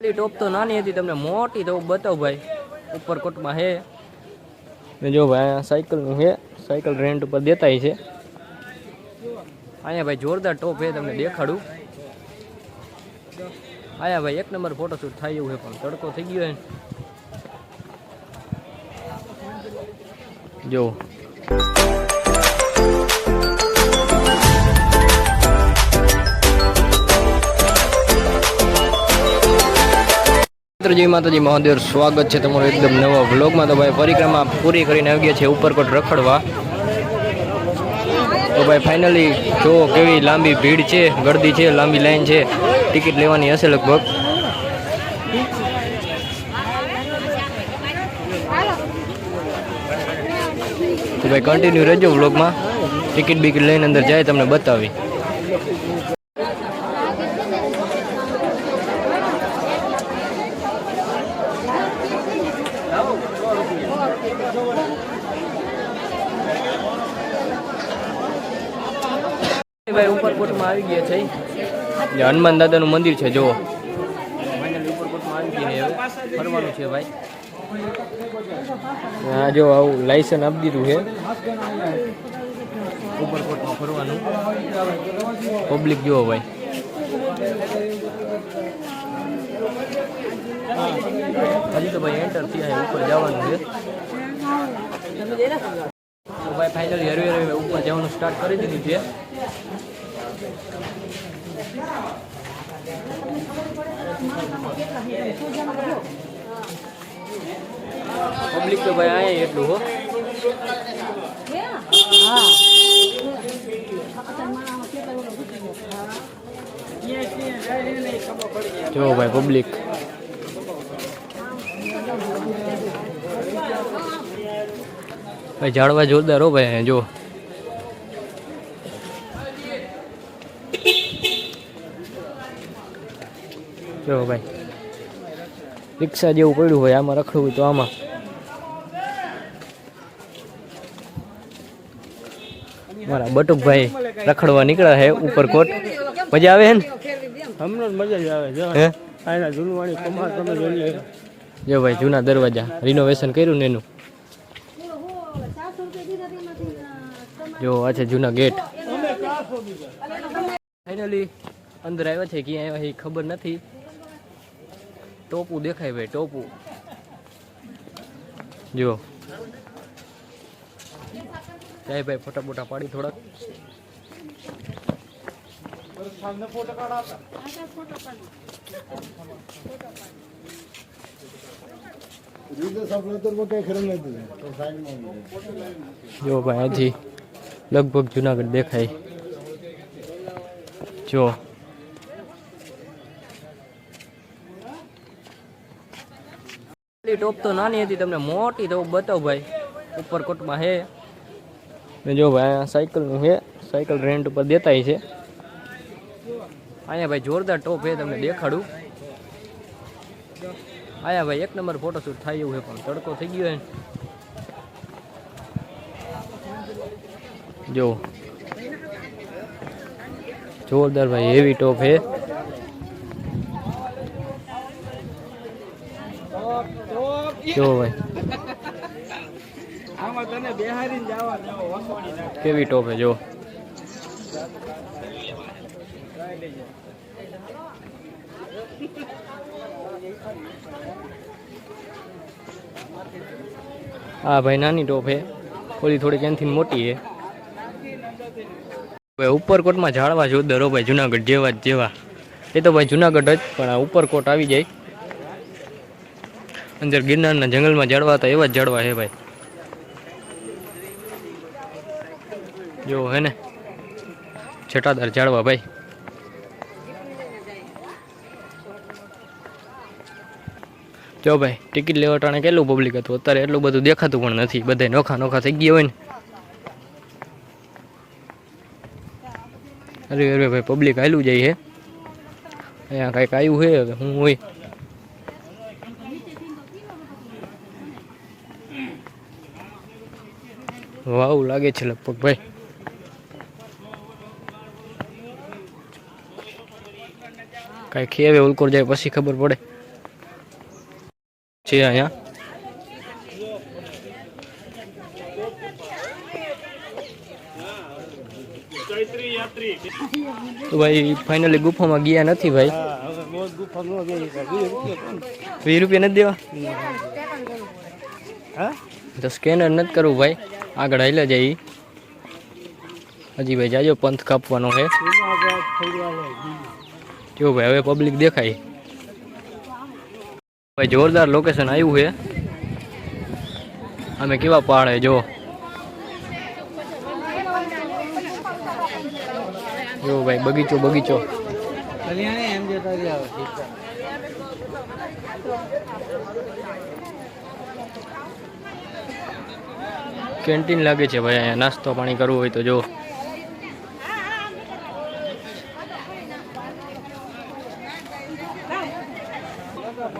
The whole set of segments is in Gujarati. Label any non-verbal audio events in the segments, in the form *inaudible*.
ટોપ તો નાની હતી, તમને મોટી તો બતાવ ભાઈ. ઉપરકોટમાં હે. ને જો ભાઈ સાયકલનું છે સાયકલ રેન્ટ ઉપર દેતાય છે. અહીંયા ભાઈ જોરદાર ટોપ છે તમને દેખાડું. આયા ભાઈ એક નંબર ફોટોશૂટ થાય એવું છે પણ તડકો થઈ ગયો છે જો. મિત્ર માતાજી, મહાદેવ. સ્વાગત છે તમારું એકદમ નવા વ્લોગમાં. તો ભાઈ પરિક્રમા પૂરી કરીને આવી ગયા છે ઉપરકોટ રખડવા. તો ભાઈ ફાઇનલી જો કેવી લાંબી ભીડ છે, ગર્દી છે, લાંબી લાઈન છે, ટિકિટ લેવાની હશે લગભગ. તો ભાઈ કન્ટિન્યુ રહેજો વ્લોગમાં. ટિકિટ બિકિટ લઈને અંદર જાય, તમને બતાવી. ભાઈ ઉપરકોટમાં આવી ગયા છે. એટલે હનુમાન દાદાનું મંદિર છે જુઓ. ફરવાનું છે ભાઈ હા જો આવું લાયસન્સ આપી દીધું છે. ઉપરકોટમાં ફરવાનું. પબ્લિક જુઓ ભાઈ. હજી તો ભાઈ એન્ટર થયા ઉપર જવાનું છે. ભાઈ ફાઇનલ હરવે ઉપર જવાનું સ્ટાર્ટ કરી દીધું છે. પબ્લિક તો ભાઈ અહીંયા એટલું, હો. જો ભાઈ, પબ્લિક. ભાઈ, ઝાડવા જોરદાર, હો ભાઈ જો. જો ભાઈ રિક્ષા જેવું પડ્યું હોય આમાં રખડવું હોય તો આમાં. મારા બટુકભાઈ રખડવા નીકળ્યા છે ઉપરકોટ મજા આવે હેને ને? હમણાં મજા જ આવે જો હે? આના જૂનવાણી કમાર તમે જોઈ જો ભાઈ જૂના દરવાજા રિનોવેશન કર્યું ને એનું. જો આ છે જૂના ગેટ ફાઇનલી અંદર આવ્યા છે ક્યાં આવ્યા એ ખબર નથી. ટોપું દેખાય ભાઈ ટોપું જો જાય ભાઈ ફોટા ફોટા પાડી થોડાક જો ભાઈ હજી લગભગ જુનાગઢ દેખાય જો ટોપ તો નાની હતી, તમને મોટી તો બતાવ ભાઈ. ઉપર કોટમાં હે. ને જો ભાઈ સાયકલનું છે સાયકલ રેન્ટ ઉપર દેતાય છે. અહીંયા ભાઈ જોરદાર ટોપ હે, તમને દેખાડું. આયા ભાઈ એક નંબર ફોટોશૂટ થાય એવું છે પણ તડકો થઈ ગયો હે. જો. જોરદાર ભાઈ હેવી ટોપ છે *laughs* જો ભાઈ? આમાં તને બેહારીને જવા કેવી ટોપ જો હા ભાઈ નાની ટોપ છે. ઓલી થોડીક એનથી મોટી છે. ભાઈ ઉપરકોટમાં ઝાડવા જોરદાર ભાઈ જુનાગઢ જેવા જ જેવા. એ તો ભાઈ જુનાગઢ જ પણ આ ઉપરકોટ આવી જાય. અંદર ગિરનારના જંગલમાં ઝાડવા હતા એવા જ ઝાડવા છે ભાઈ. જો હે ને છટાદાર ઝાડવા ભાઈ. જો ભાઈ, ટિકિટ લેવા ટાણે કેટલું પબ્લિક હતું? અત્યારે એટલું બધું દેખાતું પણ નથી. બધા નોખા નોખા થઈ ગયા હોય ને. અરે અરે ભાઈ પબ્લિક આયલું જાય હે. અહીંયા કાંઈક આવ્યું છે કે હું હોય. વાવ લાગે છે લગભગ ભાઈ. કાંઈ ખેવે ઉલકોર જાય પછી ખબર પડે. છે અહીંયા. તો ભાઈ ફાઇનલી ગુફામાં ગયા નથી ભાઈ. વીસ રૂપિયા નથી દેવા? તો સ્કેનર નથી કરવું ભાઈ. આગળ હાલ્યા જાય હજી ભાઈ જાજો પંથ કાપવાનો છે. જો ભાઈ, હવે પબ્લિક દેખાય. ભાઈ, જોરદાર લોકેશન આવ્યું છે અમે કેવા પહાડે જો. ભાઈ, બગીચો બગીચો. એમ જે તારી આવે કેન્ટીન લાગે છે ભાઈ અહીંયા? નાસ્તો પાણી કરવું હોય તો જો.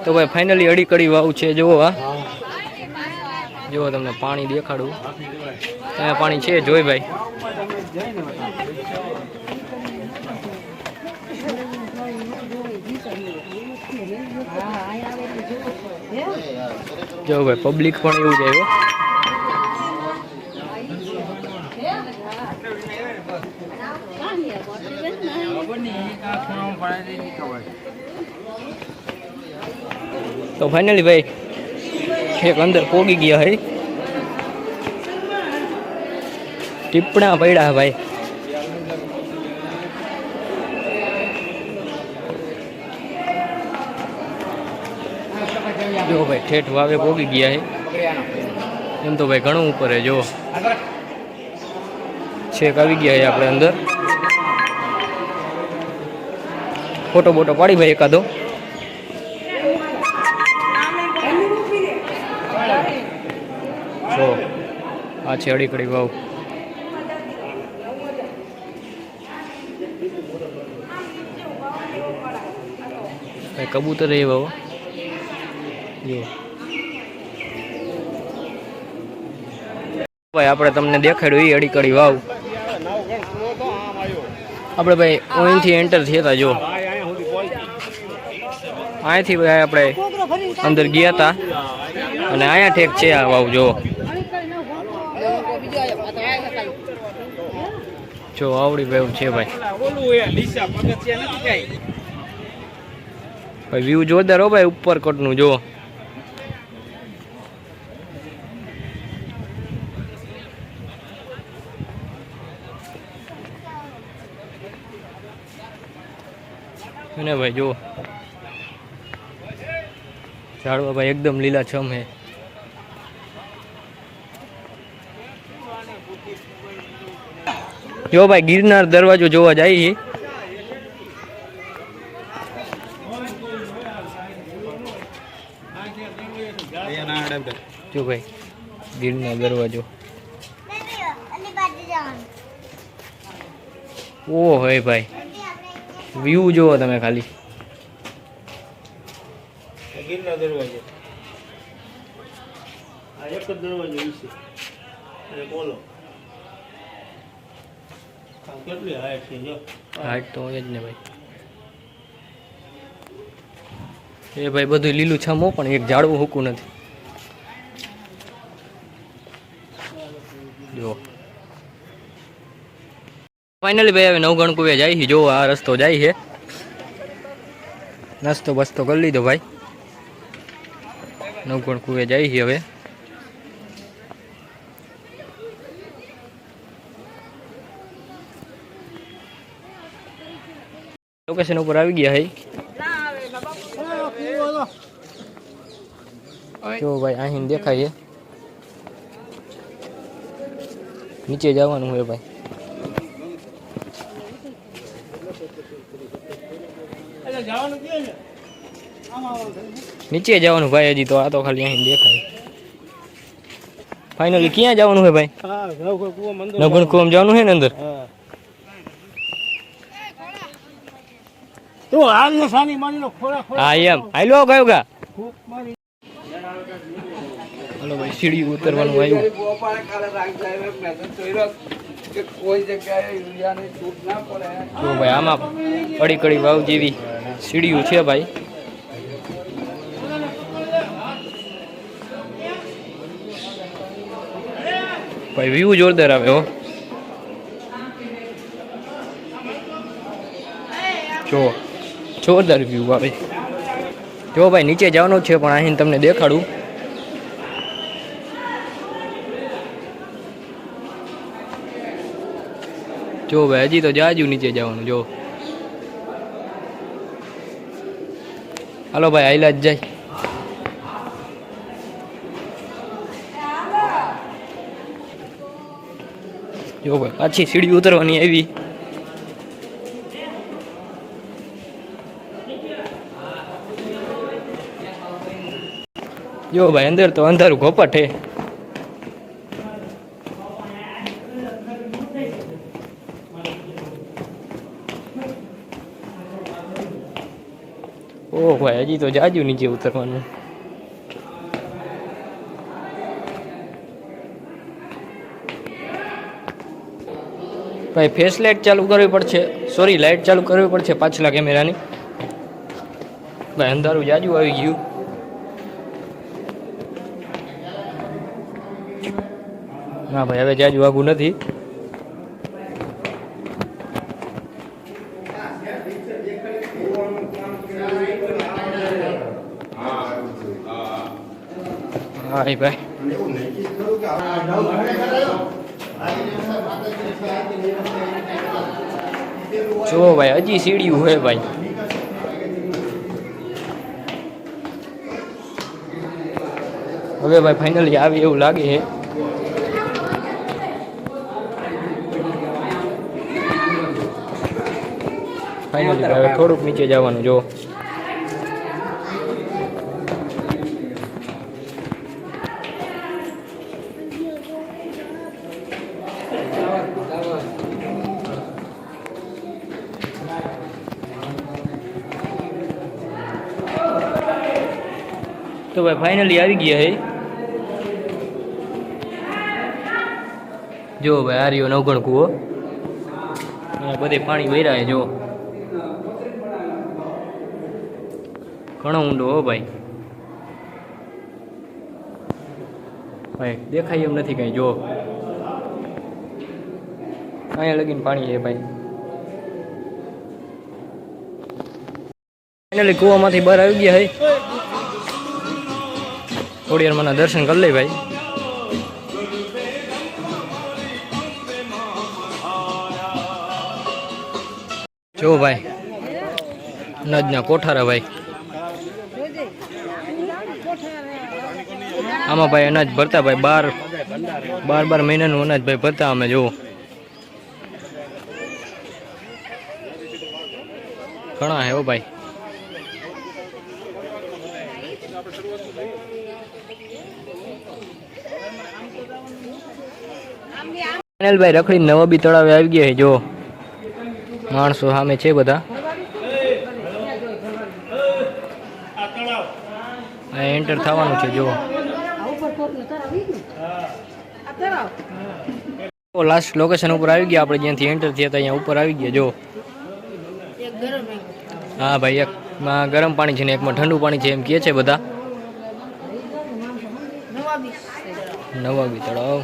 તો ભાઈ ફાઇનલી અડી કડી વાવ છે, જુઓ હા. જુઓ તમને પાણી દેખાડું. અહીંયા પાણી છે, જોઈ ભાઈ. જો ભાઈ પબ્લિક પણ એવું જ તો ફાઇનલી ભાઈ એક અંદર પોગી ગયા હઈ ટીપણા પડ્યા ભાઈ. જો ભાઈ ઠેઠ વાવે પોગી ગયા હે. એમ તો ભાઈ ઘણું ઉપર હે જો. છેક આવી ગયા હે આપણે અંદર. ફોટો બોટો પાડી ભાઈ એકાદો. જો, આ છે અડીકડી વાવ. કબૂતર એ વાવ. જો. ભાઈ, આપણે તમને દેખાડ્યું એ અડીકડી વાવ. આપણે ભાઈ અહીંથી એન્ટર થયા હતા જો. અહીંથી આપણે અંદર ગયા હતા અને અહીંયા ઠેક છે આ વાવ જો આવડી વાવ છે ભાઈ. ભાઈ વ્યૂ જોરદાર હો ભાઈ, ઉપર કોટનું જો અને ભાઈ જો ઝાડવા ભાઈ એકદમ લીલા છમ હે. જો ભાઈ ગિરનાર દરવાજો જોવા જાય જો ભાઈ ગિરનાર દરવાજો. ઓ હે ભાઈ. વ્યૂ જોવો તમે ખાલી. ગીરના દરવાજો. આ એક જ દરવાજો વિશે અને બોલો. કેટલી હાઈટ છે જો. હાઈટ તો હોય જ ને ભાઈ. એ ભાઈ બધું લીલું છમ પણ એક ઝાડવું હૂકું નથી. જો. ફાઇનલી ભાઈ હવે નવગણકુએ કુવે જાય છે. જો આ રસ્તો જાય છે. નાસ્તો બસ્તો કરી લીધો ભાઈ. નવગણ કુવે જાય છે હવે. લોકેશન ઉપર આવી ગયા હે. જો ભાઈ અહીં દેખાય છે નીચે જવાનું હોય ભાઈ. એટલે જવાનું કે ને આમ આવવાનું નીચે જવાનું ભાઈ હજી તો આ તો ખાલી અહીં દેખાય. ફાઇનલી ક્યાં જવાનું છે ભાઈ? નવગણ કુવમ જવાનું છે ને અંદર? હા. તો હાલ ને સાની માની નો ખોરા ખોરા હા એમ. હાલો કયો ગા. ફૂંક ભાઈ સીડી ઉતરવાનું આવ્યું. જો ભાઈ આમાં કડી કડી વાવ જેવી સીડીઓ છે ભાઈ. ભાઈ, વ્યૂ જોરદાર આવે, હો. જો, જોરદાર વ્યૂ આવે. જો ભાઈ, નીચે જવાનું છે, પણ અહીં તમને દેખાડું. જો ભાઈ, હજી તો જાજુ નીચે જવાનું, જો. હાલો ભાઈ આઈલા જ જાય. જો ભાઈ, પાછી સીડી ઉતરવાની આવી. જો ભાઈ, અંદર તો અંધારું ઘોપટ હે. ઓહ ભાઈ, હજી તો જાજુ નીચે ઉતરવાનું. ભાઈ ફેસ લાઇટ ચાલુ કરવી પડશે? સોરી લાઇટ ચાલુ કરવી પડશે પાછલા કેમેરાની ભાઈ અંધારું જાજુ આવી ગયું. ના ભાઈ, હવે જાજુ આગું નથી. હા ભાઈ. જો ભાઈ, હજી સીડિયું હોય ભાઈ. હવે ભાઈ ફાઇનલી આવે એવું લાગે છે. ફાઇનલી હવે થોડુંક નીચે જવાનું જો તો ભાઈ ફાઇનલી આવી ગયા હે. જો ભાઈ આર્યો નવગણ કૂવો બધે પાણી વહેરા જો. ઘણો ઊંડો હો ભાઈ. ભાઈ, દેખાય એમ નથી કઈ, જો. અહીંયા લગીને પાણી છે ભાઈ. ફાઇનલી કૂવામાંથી બહાર આવી ગયા હે. થોડી દર્શન કરી લઈ ભાઈ. જો ભાઈ, નજના કોઠારા ભાઈ. આમાં ભાઈ અનાજ ભરતા ભાઈ બાર બાર બાર મહિનાનું અનાજ ભાઈ ભરતા અમે, જુઓ. ઘણા હો ભાઈ. ભાઈ રખડી નવો બી તળાવે આવી ગયા જો માણસો સામે છે બધા. એન્ટર થવાનું છે જો લાસ્ટ લોકેશન ઉપર આવી ગયા આપણે, જ્યાંથી એન્ટર થયા હતા, અહીંયા ઉપર આવી ગયા જો હા ભાઈ એકમાં ગરમ પાણી છે ને એકમાં ઠંડુ પાણી છે એમ કહે છે બધા. નવાબી તળાવ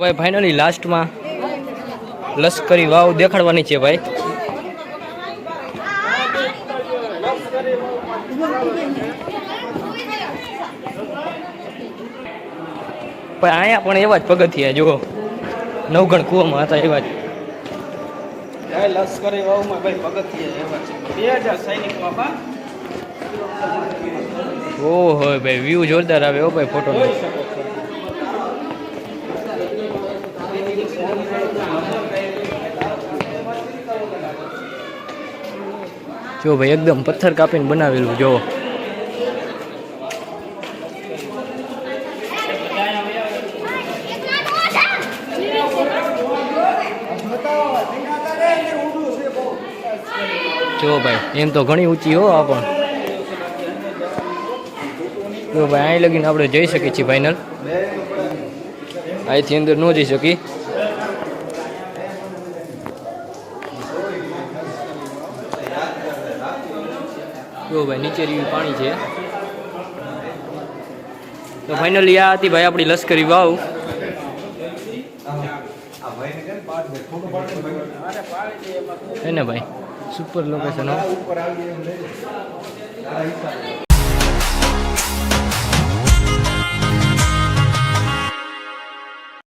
ભાઈ ફાઇનલી લાસ્ટમાં લશ્કરી વાવ દેખાડવાની છે ભાઈ. પણ અહીંયા પણ એવા જ પગથિયા જુઓ. નવગણ કૂવામાં હતા એવા જ. લશ્કરી વાવમાં ભાઈ પગથિયા એવા છે. બે હજાર સૈનિક બાપા ઓહો ભાઈ વ્યૂ જોરદાર આવે હો ભાઈ ફોટો જો ભાઈ, એકદમ પથ્થર કાપીને બનાવેલું, જો. જો ભાઈ, એમ તો ઘણી ઊંચી હો આ પણ. જો ભાઈ અહીં લગીને આપણે જઈ શકીએ છીએ ફાઇનલ અહીંથી અંદર ન જઈ શકી જો ભાઈ, નીચે રહ્યું પાણી છે. તો ફાઇનલી આ હતી ભાઈ આપણી લશ્કરી વાવ. હે ભાઈ? Super location